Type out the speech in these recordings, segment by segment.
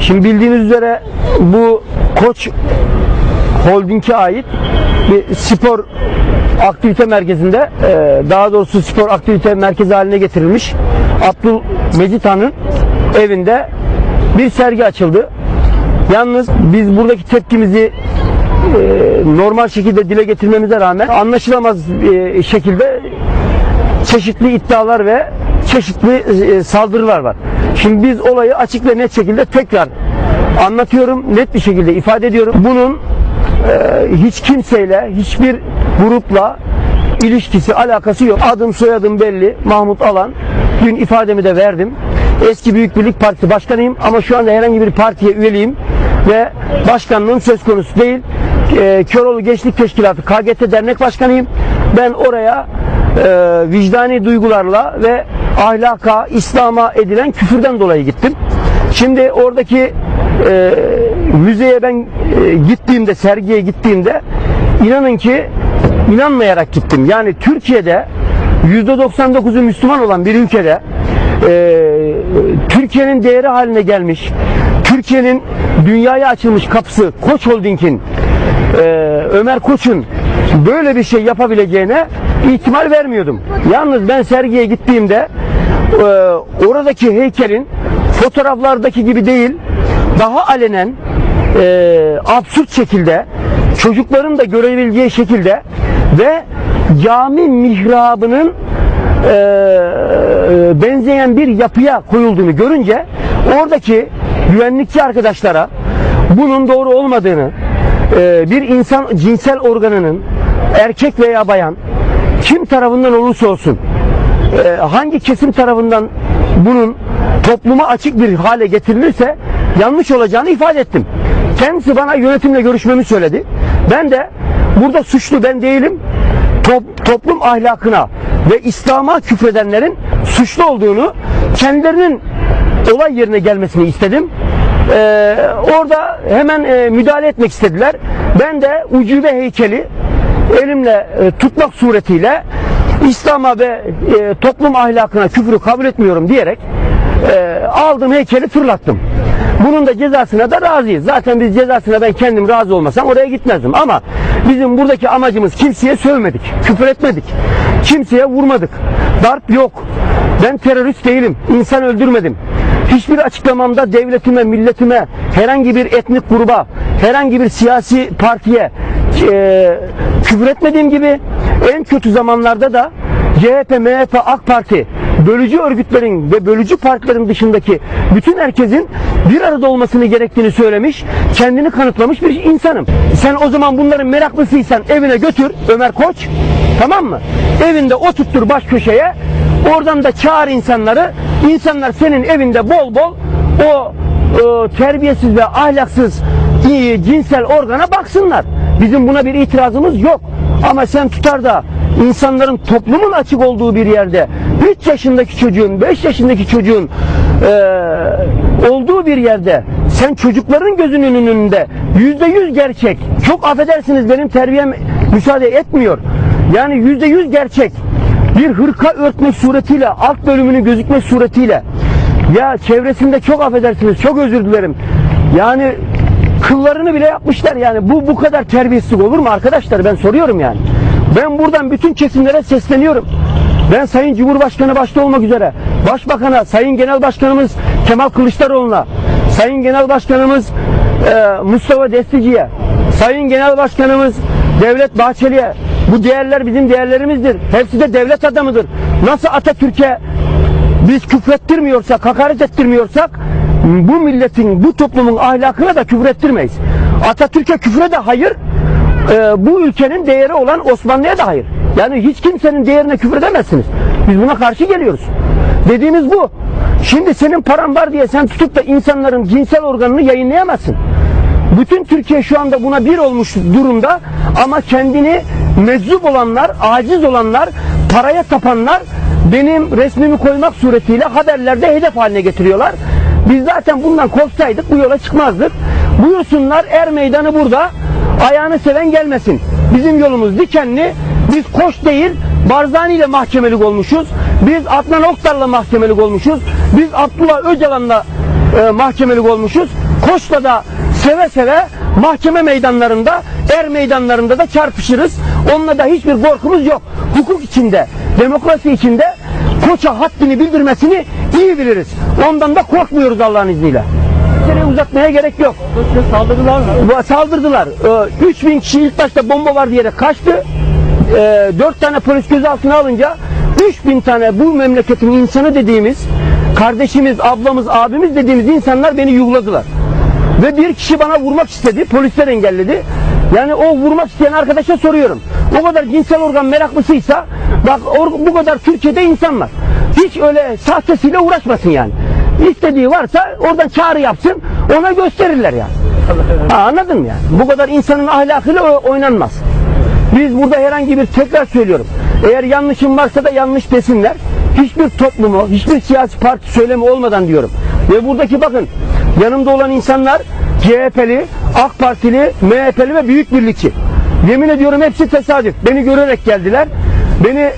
Şimdi bildiğiniz üzere bu Koç Holding'e ait bir spor aktivite merkezinde e, daha doğrusu spor aktivite merkezi haline getirilmiş Abdülmecit Han'ın evinde bir sergi açıldı. Yalnız biz buradaki tepkimizi e, normal şekilde dile getirmemize rağmen anlaşılamaz e, şekilde çeşitli iddialar ve çeşitli e, saldırılar var. Şimdi biz olayı açık ve net şekilde tekrar anlatıyorum, net bir şekilde ifade ediyorum. Bunun e, hiç kimseyle, hiçbir grupla ilişkisi, alakası yok. Adım soyadım belli. Mahmut Alan. Dün ifademi de verdim. Eski Büyük Birlik Partisi başkanıyım ama şu anda herhangi bir partiye üyeliyim ve başkanlığım söz konusu değil. E, Köroğlu Gençlik Teşkilatı KGT Dernek Başkanıyım. Ben oraya e, vicdani duygularla ve ahlaka, İslam'a edilen küfürden dolayı gittim. Şimdi oradaki e, müzeye ben e, gittiğimde, sergiye gittiğimde inanın ki inanmayarak gittim. Yani Türkiye'de %99'u Müslüman olan bir ülkede e, Türkiye'nin değeri haline gelmiş, Türkiye'nin dünyaya açılmış kapısı Koç Holding'in e, Ömer Koç'un böyle bir şey yapabileceğine ihtimal vermiyordum. Yalnız ben sergiye gittiğimde e, oradaki heykelin fotoğraflardaki gibi değil, daha alenen e, absürt şekilde çocukların da görebileceği şekilde ve cami mihrabının e, benzeyen bir yapıya koyulduğunu görünce oradaki güvenlikçi arkadaşlara bunun doğru olmadığını e, bir insan cinsel organının erkek veya bayan kim tarafından olursa olsun e, hangi kesim tarafından bunun topluma açık bir hale getirilirse yanlış olacağını ifade ettim. Kendisi bana yönetimle görüşmemi söyledi. Ben de burada suçlu ben değilim. Top- toplum ahlakına ve İslam'a küfredenlerin suçlu olduğunu kendilerinin olay yerine gelmesini istedim. Ee, orada hemen e, müdahale etmek istediler. Ben de ucube heykeli elimle e, tutmak suretiyle İslam'a ve e, toplum ahlakına küfrü kabul etmiyorum diyerek e, aldım heykeli fırlattım. Bunun da cezasına da razıyız. Zaten biz cezasına ben kendim razı olmasam oraya gitmezdim. Ama bizim buradaki amacımız kimseye sövmedik, küfür etmedik. Kimseye vurmadık. Darp yok. Ben terörist değilim. İnsan öldürmedim. Hiçbir açıklamamda devletime, milletime, herhangi bir etnik gruba, herhangi bir siyasi partiye e, küfür etmediğim gibi en kötü zamanlarda da CHP, MHP, AK Parti bölücü örgütlerin ve bölücü partilerin dışındaki bütün herkesin bir arada olmasını gerektiğini söylemiş, kendini kanıtlamış bir insanım. Sen o zaman bunların meraklısıysan evine götür Ömer Koç, tamam mı? Evinde oturttur baş köşeye, oradan da çağır insanları, insanlar senin evinde bol bol o e, terbiyesiz ve ahlaksız e, cinsel organa baksınlar. Bizim buna bir itirazımız yok. Ama sen tutar da insanların toplumun açık olduğu bir yerde 3 yaşındaki çocuğun 5 yaşındaki çocuğun e, olduğu bir yerde sen çocukların gözünün önünde yüzde yüz gerçek. Çok affedersiniz benim terbiyem müsaade etmiyor. Yani yüzde yüz gerçek. Bir hırka örtmek suretiyle alt bölümünün gözükmek suretiyle. Ya çevresinde çok affedersiniz çok özür dilerim. Yani kıllarını bile yapmışlar yani bu bu kadar terbiyesizlik olur mu arkadaşlar ben soruyorum yani ben buradan bütün kesimlere sesleniyorum ben Sayın Cumhurbaşkanı başta olmak üzere Başbakan'a, Sayın Genel Başkanımız Kemal Kılıçdaroğlu'na Sayın Genel Başkanımız e, Mustafa Destici'ye Sayın Genel Başkanımız Devlet Bahçeli'ye bu değerler bizim değerlerimizdir. Hepsi de devlet adamıdır. Nasıl Atatürk'e biz küfrettirmiyorsak, hakaret ettirmiyorsak bu milletin, bu toplumun ahlakına da küfür ettirmeyiz. Atatürk'e küfre de hayır, e, bu ülkenin değeri olan Osmanlı'ya da hayır. Yani hiç kimsenin değerine küfür edemezsiniz. Biz buna karşı geliyoruz. Dediğimiz bu. Şimdi senin paran var diye sen tutup da insanların cinsel organını yayınlayamazsın. Bütün Türkiye şu anda buna bir olmuş durumda ama kendini meczup olanlar, aciz olanlar, paraya tapanlar benim resmimi koymak suretiyle haberlerde hedef haline getiriyorlar. Biz zaten bundan korksaydık bu yola çıkmazdık. Buyursunlar er meydanı burada. Ayağını seven gelmesin. Bizim yolumuz dikenli. Biz koş değil Barzani ile mahkemelik olmuşuz. Biz Adnan Oktar'la mahkemelik olmuşuz. Biz Abdullah Öcalan'la e, mahkemelik olmuşuz. Koç'ta da seve seve mahkeme meydanlarında, er meydanlarında da çarpışırız. Onunla da hiçbir korkumuz yok. Hukuk içinde, demokrasi içinde Koç'a haddini bildirmesini iyi biliriz. Ondan da korkmuyoruz Allah'ın izniyle. Meseleyi uzatmaya gerek yok. Saldırdılar mı? Bu- Saldırdılar. Ee, 3000 kişi ilk başta bomba var diyerek kaçtı. Ee, 4 tane polis gözaltına alınca 3000 tane bu memleketin insanı dediğimiz kardeşimiz, ablamız, abimiz dediğimiz insanlar beni yuhladılar. Ve bir kişi bana vurmak istedi. Polisler engelledi. Yani o vurmak isteyen arkadaşa soruyorum. O kadar cinsel organ meraklısıysa bak bu kadar Türkiye'de insan var. Hiç öyle sahtesiyle uğraşmasın yani. İstediği varsa oradan çağrı yapsın. Ona gösterirler yani. Ha, anladın mı yani? Bu kadar insanın ahlakıyla oynanmaz. Biz burada herhangi bir tekrar söylüyorum. Eğer yanlışım varsa da yanlış desinler. Hiçbir toplumu, hiçbir siyasi parti söylemi olmadan diyorum. Ve buradaki bakın yanımda olan insanlar CHP'li, AK Partili, MHP'li ve Büyük Birlikçi. Yemin ediyorum hepsi tesadüf. Beni görerek geldiler. Beni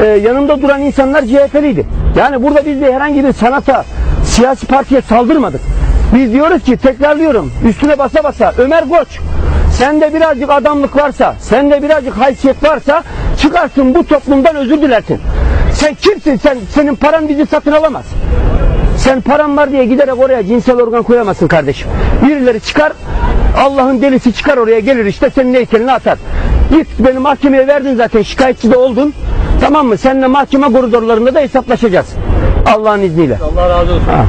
e, yanımda duran insanlar CHP'liydi. Yani burada biz de herhangi bir sanata, siyasi partiye saldırmadık. Biz diyoruz ki tekrarlıyorum üstüne basa basa Ömer Koç sende birazcık adamlık varsa, sende birazcık haysiyet varsa çıkarsın bu toplumdan özür dilersin. Sen kimsin? Sen senin paran bizi satın alamaz. Sen paran var diye giderek oraya cinsel organ koyamazsın kardeşim. Birileri çıkar, Allah'ın delisi çıkar oraya gelir işte senin heykelini atar. Git beni mahkemeye verdin zaten şikayetçi de oldun. Tamam mı? Seninle mahkeme koridorlarında da hesaplaşacağız. Allah'ın izniyle. Allah razı olsun. Ha.